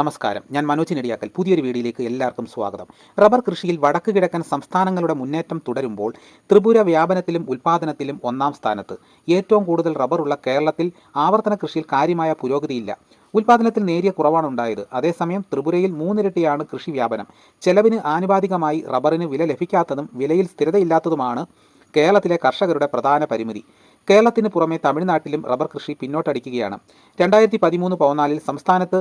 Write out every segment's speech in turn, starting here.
നമസ്കാരം. ഞാൻ മനോജ് നെടിയാക്കൽ. പുതിയൊരു വീഡിയോയിലേക്ക് എല്ലാവർക്കും സ്വാഗതം. റബ്ബർ കൃഷിയിൽ വടക്ക് കിഴക്കൻ സംസ്ഥാനങ്ങളുടെ മുന്നേറ്റം തുടരുമ്പോൾ ത്രിപുര വ്യാപനത്തിലും ഉൽപ്പാദനത്തിലും ഒന്നാം സ്ഥാനത്ത്. ഏറ്റവും കൂടുതൽ റബ്ബറുള്ള കേരളത്തിൽ ആവർത്തന കൃഷിയിൽ കാര്യമായ പുരോഗതിയില്ല. ഉൽപ്പാദനത്തിൽ നേരിയ കുറവാണ് ഉണ്ടായത്. അതേസമയം ത്രിപുരയിൽ മൂന്നിരട്ടിയാണ് കൃഷി വ്യാപനം. ചെലവിന് ആനുപാതികമായി റബ്ബറിന് വില ലഭിക്കാത്തതും വിലയിൽ സ്ഥിരതയില്ലാത്തതുമാണ് കേരളത്തിലെ കർഷകരുടെ പ്രധാന പരിമിതി. കേരളത്തിന് പുറമെ തമിഴ്നാട്ടിലും റബ്ബർ കൃഷി പിന്നോട്ടടിക്കുകയാണ്. രണ്ടായിരത്തി പതിമൂന്ന് പതിനാലിൽ സംസ്ഥാനത്ത്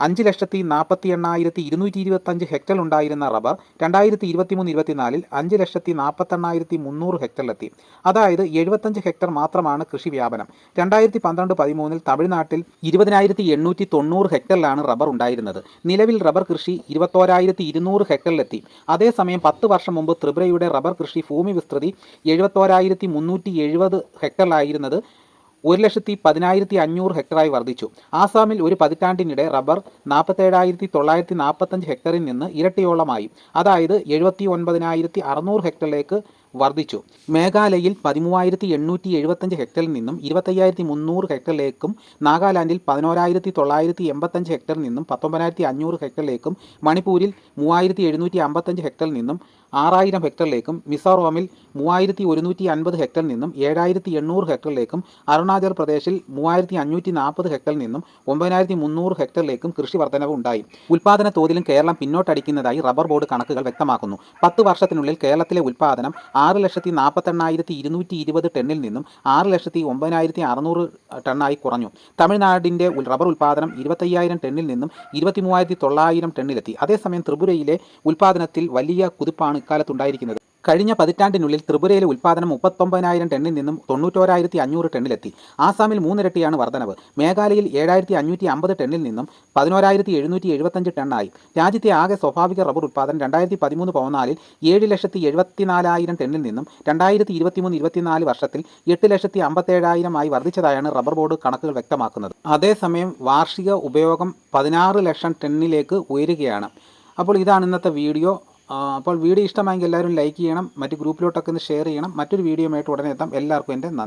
അഞ്ച് ലക്ഷത്തി നാൽപ്പത്തി എണ്ണായിരത്തി ഇരുന്നൂറ്റി ഇരുപത്തഞ്ച് ഹെക്ടർ ഉണ്ടായിരുന്ന റബ്ബർ രണ്ടായിരത്തി ഇരുപത്തിമൂന്ന് ഇരുപത്തിനാലിൽ അഞ്ച് ലക്ഷത്തി നാൽപ്പത്തെണ്ണായിരത്തി മുന്നൂറ് ഹെക്ടറിലെത്തി അതായത് എഴുപത്തഞ്ച് ഹെക്ടർ മാത്രമാണ് കൃഷി വ്യാപനം. രണ്ടായിരത്തി പന്ത്രണ്ട് പതിമൂന്നിൽ തമിഴ്നാട്ടിൽ ഇരുപതിനായിരത്തി എണ്ണൂറ്റി തൊണ്ണൂറ് ഹെക്ടറിലാണ് റബ്ബർ ഉണ്ടായിരുന്നത്. നിലവിൽ റബ്ബർ കൃഷി ഇരുപത്തോരായിരത്തി ഇരുന്നൂറ് ഹെക്ടറിലെത്തി അതേസമയം പത്ത് വർഷം മുമ്പ് ത്രിപുരയുടെ റബ്ബർ കൃഷി ഭൂമി വിസ്തൃതി എഴുപത്തോരായിരത്തി മുന്നൂറ്റി എഴുപത് ഹെക്ടറിലായിരുന്നത് ഒരു ലക്ഷത്തി പതിനായിരത്തി അഞ്ഞൂറ് ഹെക്ടറായി വർദ്ധിച്ചു. ആസാമിൽ ഒരു പതിറ്റാണ്ടിനിടെ റബ്ബർ നാൽപ്പത്തേഴായിരത്തി തൊള്ളായിരത്തി നാൽപ്പത്തഞ്ച് ഹെക്ടറിൽ നിന്ന് ഇരട്ടിയോളമായി. അതായത് എഴുപത്തി ഒൻപതിനായിരത്തി അറുന്നൂറ് ഹെക്ടറിലേക്ക് വർദ്ധിച്ചു. മേഘാലയയിൽ പതിമൂവായിരത്തി എണ്ണൂറ്റി എഴുപത്തഞ്ച് ഹെക്ടറിൽ നിന്നും ഇരുപത്തയ്യായിരത്തി മുന്നൂറ് ഹെക്ടറിലേക്കും നാഗാലാൻഡിൽ പതിനോരായിരത്തി തൊള്ളായിരത്തി എൺപത്തഞ്ച് ഹെക്ടറിൽ നിന്നും പത്തൊമ്പതിനായിരത്തി അഞ്ഞൂറ് ഹെക്ടറിലേക്കും മണിപ്പൂരിൽ മൂവായിരത്തി എഴുന്നൂറ്റി അമ്പത്തഞ്ച് ഹെക്ടറിൽ നിന്നും ആറായിരം ഹെക്ടറിലേക്കും മിസോറാമിൽ മൂവായിരത്തി ഒരുന്നൂറ്റി അൻപത് ഹെക്ടറിൽ നിന്നും ഏഴായിരത്തി എണ്ണൂറ് ഹെക്ടറിലേക്കും അരുണാചൽ പ്രദേശിൽ മൂവായിരത്തി അഞ്ഞൂറ്റി നാൽപ്പത് ഹെക്ടറിൽ നിന്നും ഒമ്പതിനായിരത്തി മുന്നൂറ് ഹെക്ടറിലേക്കും കൃഷി വർധനവ് ഉണ്ടായി. ഉൽപാദന തോതിലും കേരളം പിന്നോട്ടടിക്കുന്നതായി റബ്ബർ ബോർഡ് കണക്കുകൾ വ്യക്തമാക്കുന്നു. പത്ത് വർഷത്തിനുള്ളിൽ കേരളത്തിലെ ഉൽപാദനം ആറ് ലക്ഷത്തി നാൽപ്പത്തെണ്ണായിരത്തി ഇരുന്നൂറ്റി ഇരുപത് ടണ്ണിൽ നിന്നും ആറ് ലക്ഷത്തി ഒമ്പതിനായിരത്തി അറുന്നൂറ് ടണ്ണായി കുറഞ്ഞു. തമിഴ്നാടിന്റെ റബ്ബർ ഉൽപാദനം ഇരുപത്തയ്യായിരം ടണ്ണിൽ നിന്നും ഇരുപത്തി മൂവായിരത്തി തൊള്ളായിരം ടണ്ണിലെത്തി. അതേസമയം ത്രിപുരയിലെ ഉൽപാദനത്തിൽ വലിയ കുതിപ്പാണ് ഇക്കാലത്തുണ്ടായിരിക്കുന്നത്. കഴിഞ്ഞ പതിറ്റാണ്ടിനുള്ളിൽ ത്രിപുരയിലെ ഉൽപ്പാദനം മുപ്പത്തൊമ്പതിനായിരം ടണ്ണിൽ നിന്നും തൊണ്ണൂറ്റോരായിരത്തി അഞ്ഞൂറ് ടണ്ണിലെത്തി ആസാമിൽ മൂന്നിരട്ടിയാണ് വർധനവ്. മേഘാലയയിൽ ഏഴായിരത്തി അഞ്ഞൂറ്റി അമ്പത് ടണ്ണിൽ നിന്നും പതിനോരായിരത്തി എഴുന്നൂറ്റി എഴുപത്തഞ്ച് ടണ്ണായി. രാജ്യത്തെ ആകെ സ്വാഭാവിക റബ്ബർ ഉൽപ്പാദനം രണ്ടായിരത്തി പതിമൂന്ന് പതിനാലിൽ ഏഴ് ലക്ഷത്തി എഴുപത്തിനാലായിരം ടണ്ണിൽ നിന്നും രണ്ടായിരത്തി ഇരുപത്തിമൂന്ന് ഇരുപത്തിനാല് വർഷത്തിൽ എട്ട് ലക്ഷത്തി അമ്പത്തേഴായിരമായി വർദ്ധിച്ചതായാണ് റബ്ബർ ബോർഡ് കണക്കുകൾ വ്യക്തമാക്കുന്നത്. അതേസമയം വാർഷിക ഉപയോഗം പതിനാറ് ലക്ഷം ടണ്ണിലേക്ക് ഉയരുകയാണ്. അപ്പോൾ ഇതാണ് ഇന്നത്തെ വീഡിയോ. അപ്പോൾ വീഡിയോ ഇഷ്ടമായെങ്കിൽ എല്ലാവരും ലൈക്ക് ചെയ്യണം മറ്റ് ഗ്രൂപ്പിലോട്ടൊക്കെ ഒന്ന് ഷെയർ ചെയ്യണം. മറ്റൊരു വീഡിയോയുമായിട്ട് ഉടനെ എത്താം. എല്ലാവർക്കും എന്റെ നന്ദി.